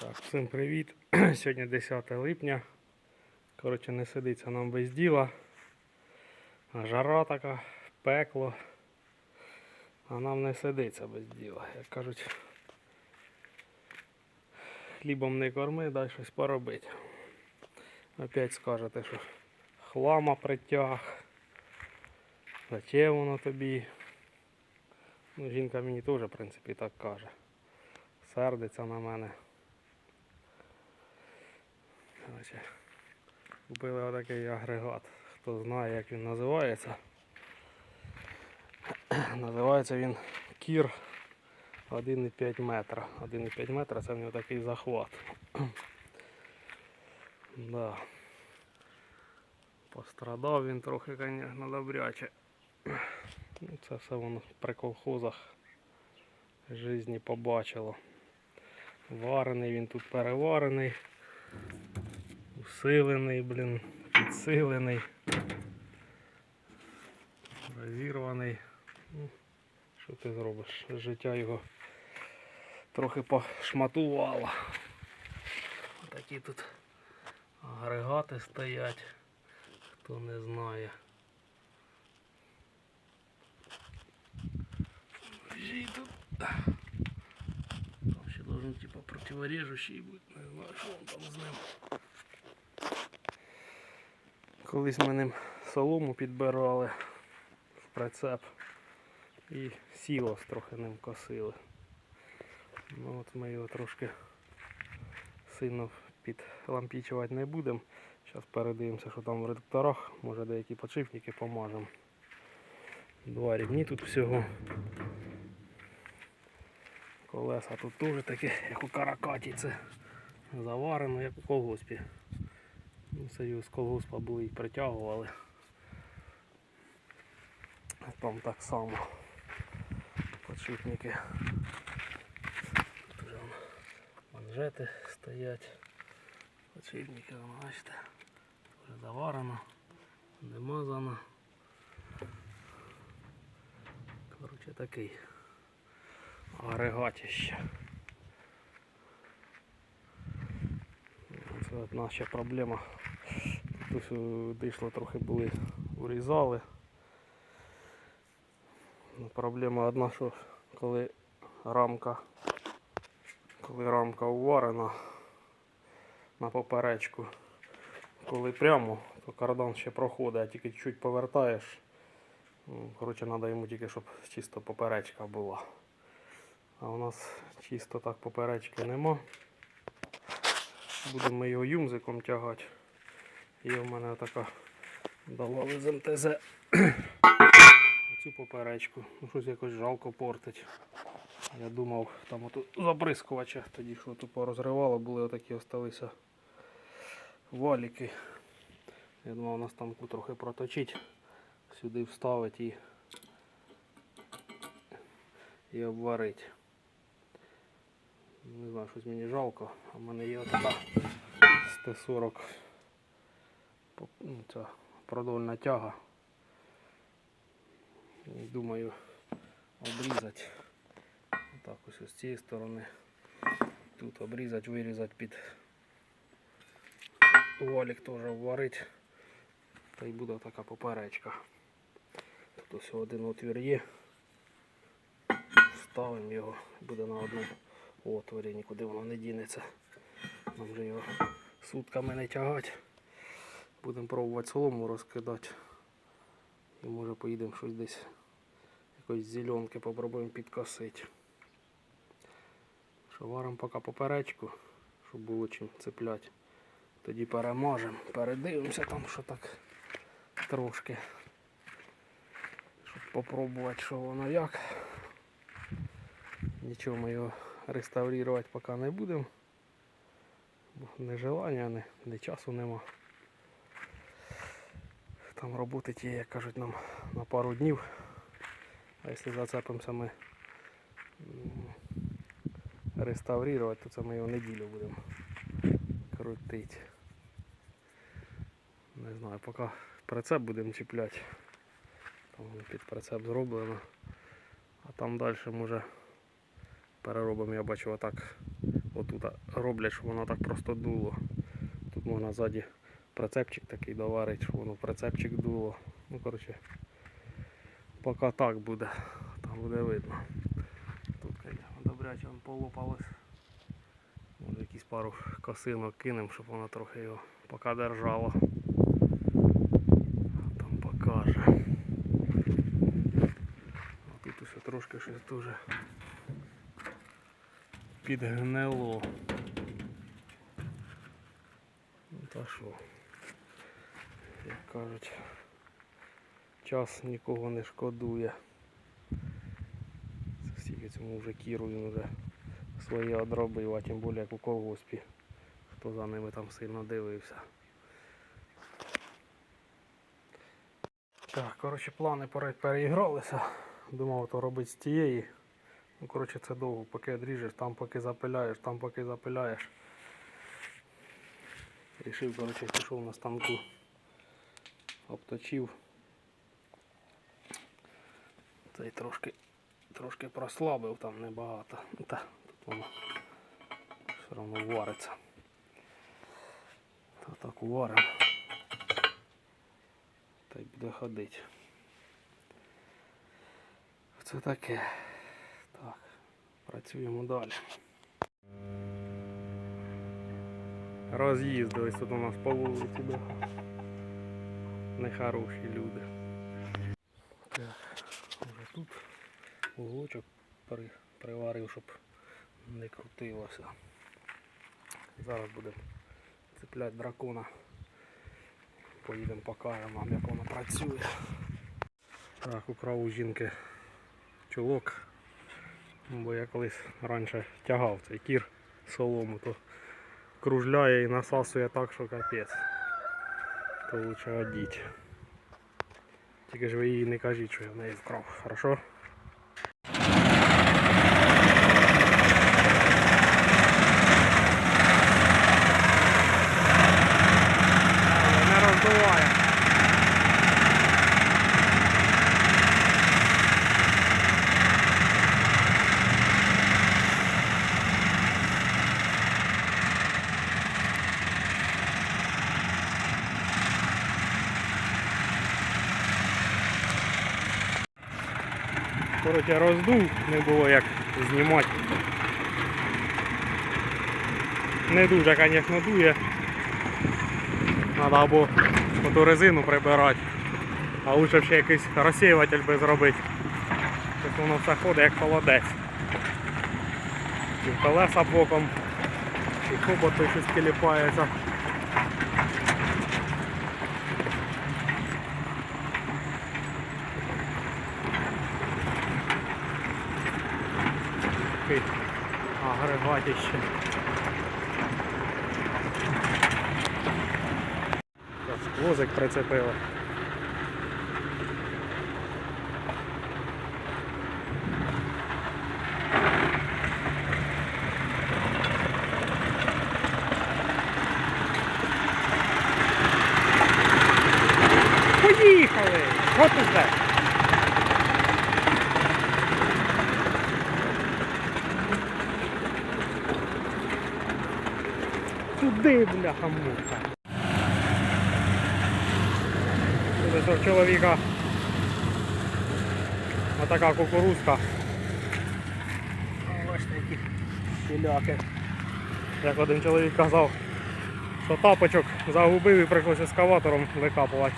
Так, всім привіт. Сьогодні 10 липня. Коротше, не сидиться нам без діла. Жара така, пекло. А нам не сидиться без діла. Як кажуть, хлібом не корми, дай щось поробити. Опять скажете, що хлама притяг. Зачем воно тобі? Ну, жінка мені теж, в принципі, так каже. Сердиться на мене. Короче, купили отакий агрегат. Хто знає, як він називається. Називається він Кір 1,5 метра. 1,5 метра це в нього такий захват. да. Пострадав він трохи, звісно, добряче. Ну, це все воно при колхозах житті побачило. Варений він тут переварений. Усилений, блін, підсилений. Розірваний. Ну, що ти зробиш? Життя його трохи пошматувало. Такі тут агрегати стоять, хто не знає. Там ще должен типа противорежущий бути. Не знаю, що он там з ним. Колись ми ним солому підбирали в прицеп і сілос трохи ним косили. Ну от ми його трошки сильно підлампічувати не будемо. Зараз передивимося, що там в редукторах, може деякі подшипники помажемо. Два рівні тут всього. Колеса тут теж такі, як у каракаті, це заварено, як у колгоспі. Це колгоспа були і притягували. Там так само подшипники. Манжети стоять. Подшипники, бачите, вже заварено, не мазано. Коротше такий агрегатище. Це от наша проблема. Тут е, дійшло трохи були урізали. Ну, Проблема одна, що коли рамка, коли рамка уварена на поперечку, коли прямо, то кардан ще проходить, а тільки чуть повертаєш. ну, Коротше, треба йому тільки, щоб чисто поперечка була. А у нас чисто так поперечки нема. Будемо його юмзиком тягати. Є в мене така давали з МТЗ цю поперечку. Ну щось якось жалко портить. Я думав, там отут заприскувача тоді, що тут порозривало, були отакі осталися валіки. Я думав на станку трохи проточить, сюди вставити і, і обварити. Не знаю, щось мені жалко, а в мене є така з Т-40 по- ну, ця продольна тяга. Думаю обрізати. Отак ось з цієї сторони. Тут обрізати, вирізати під валік теж обварити. Та й буде така поперечка. Тут ось один отвір є. Ставимо його, буде на одному отворі, нікуди воно не дінеться. Нам вже його сутками не тягати. Будемо пробувати солому розкидати. І може поїдемо щось десь якоїсь зеленки попробуємо підкосити. Що варимо поки поперечку, щоб було чим цепляти. Тоді переможемо, передивимося там, що так трошки. Щоб попробувати, що воно як. Нічого ми його реставрувати поки не будемо. Бо не желання, не, не часу нема. Там роботи ті, як кажуть, нам на пару днів. А якщо зацепимося ми реставрувати, то це ми його неділю будемо крутити. Не знаю, поки прицеп будемо чіпляти. Там під прицеп зроблено. А там далі може переробимо, я бачу, отак отут роблять, щоб воно так просто дуло. Тут можна ззаді прицепчик такий доварити, щоб воно прицепчик дуло. Ну, коротше, поки так буде, там буде видно. Тут, звісно, добряче полопалось. Може якісь пару косинок кинемо, щоб воно трохи його поки держало. Там покаже. А тут усе трошки щось дуже підгнило. Ну та що, кажуть, час нікого не шкодує. Це стільки цьому вже кіру він вже своє одробив, а тим більше як у колгоспі, хто за ними там сильно дивився. Так, коротше, плани пере- переігралися. Думав, то робити з тієї. Ну, коротше, це довго, поки відріжеш, там поки запиляєш, там поки запиляєш. Рішив, коротше, пішов на станку, обточив. Цей трошки, трошки прослабив, там небагато. Та, тут воно все одно вариться. Та так уваримо. Та й буде ходити. Це таке. Так, працюємо далі. Роз'їздились тут у нас по вулиці бляха. Нехороші люди. Так, вже тут уголочок при, приварив, щоб не крутилося. Зараз будемо цепляти дракона. Поїдемо покажемо вам, як воно працює. Так, украв у жінки чулок. Бо я колись раніше тягав цей кір солому, то кружляє і насасує так, що капець. То лучше одіть. Тільки ж ви їй не кажіть, що я в неї вкрав, хорошо? Не роздуває. Коротше, роздув, не було як знімати. Не дуже, звісно, дує. Треба або ту резину прибирати, а лучше ще якийсь розсіюватель би зробити. Тобто воно все ходить як холодець. І колеса боком, і хобот щось тіліпається. Такий агрегатище. Так, Возик прицепили. Поїхали! Що ти ждеш? Туди, бляха муха. Це в чоловіка отака кукурузка. О, Бачите, які щеляки. Як один чоловік казав, що тапочок загубив і прийшлося ескаватором викапувати.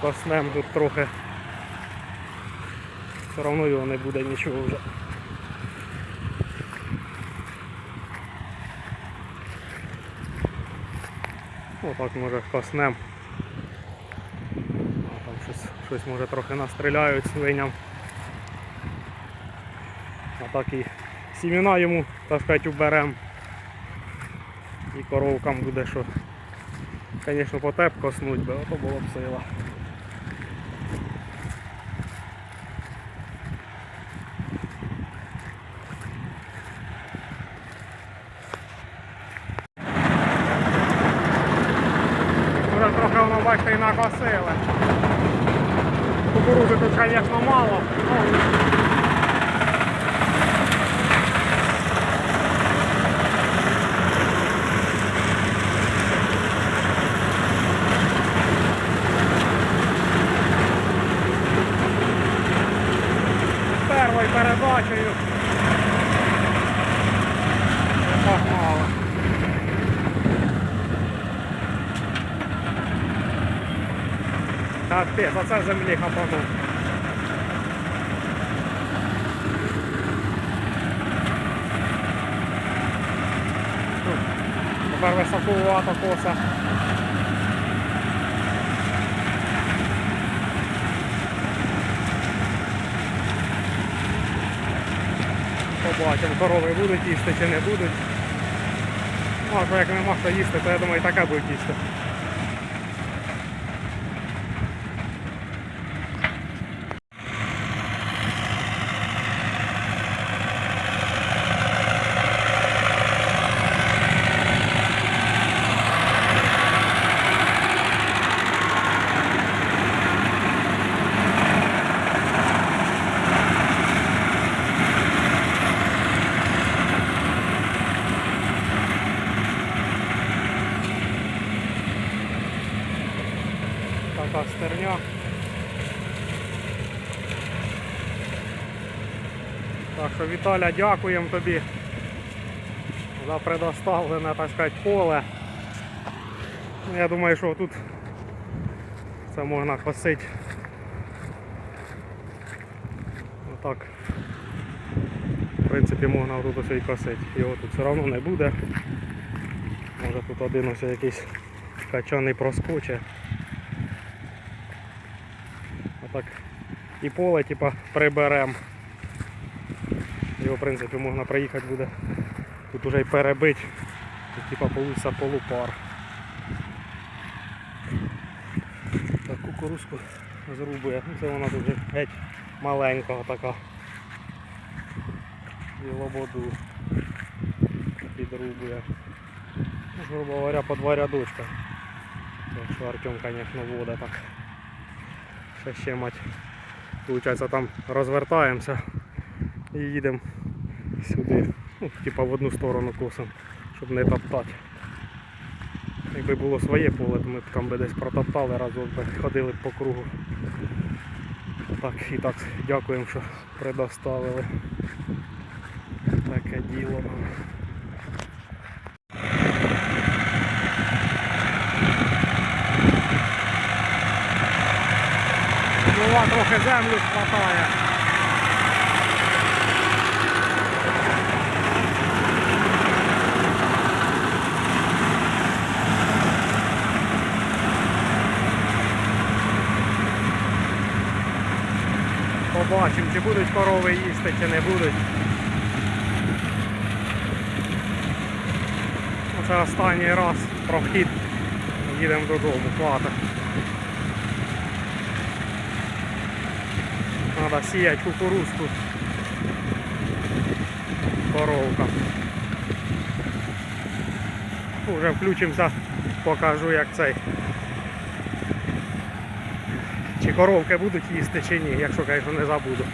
Коснем тут трохи. Все одно його не буде нічого вже. Отак може коснем. Там щось, щось може трохи настріляють свиням. А так і сімена йому, так сказати, уберем. І коровкам буде що. Звісно, потеп коснуть бо ото було б сила. накосили. Кукурузи тут, звісно, мало. Первою передачею. Ну, Капець, оце землі хапанув. Тепер високувато коса. Побачимо, корови будуть їсти чи не будуть. Ну, а як нема що їсти, то я думаю, і таке будуть їсти. Така стерня. Так що Віталя, дякуємо тобі за предоставлене, так сказати, поле. Я думаю, що тут це можна косити. Отак. В принципі, можна тут ось і косити. Його тут все одно не буде. Може тут один ось якийсь качаний проскоче. Отак і поле типа приберемо. Його в принципі можна приїхати буде. Тут уже й перебить. Тут типа получиться полупар. Так, кукурузку зрубує. Ну, Це вона тут вже геть маленька така. І лободу підрубує. Ну, грубо говоря, по два рядочка. Якщо Артем, звісно, вода так. Ще ще мать. Получається там розвертаємося і їдемо сюди. Ну, типа в одну сторону косом, щоб не топтати. Якби було своє поле, то ми б там би десь протоптали разок би ходили по кругу. Так і так дякуємо, що предоставили таке діло. Трохи землю хватає. Побачимо, чи будуть корови їсти, чи не будуть. Це останній раз прохід. Їдемо додому, хватить. Надо сіяти кукурузку. Коровка. Уже включимося, покажу як цей. Чи коровки будуть їсти чи ні, якщо, звісно, не забуду.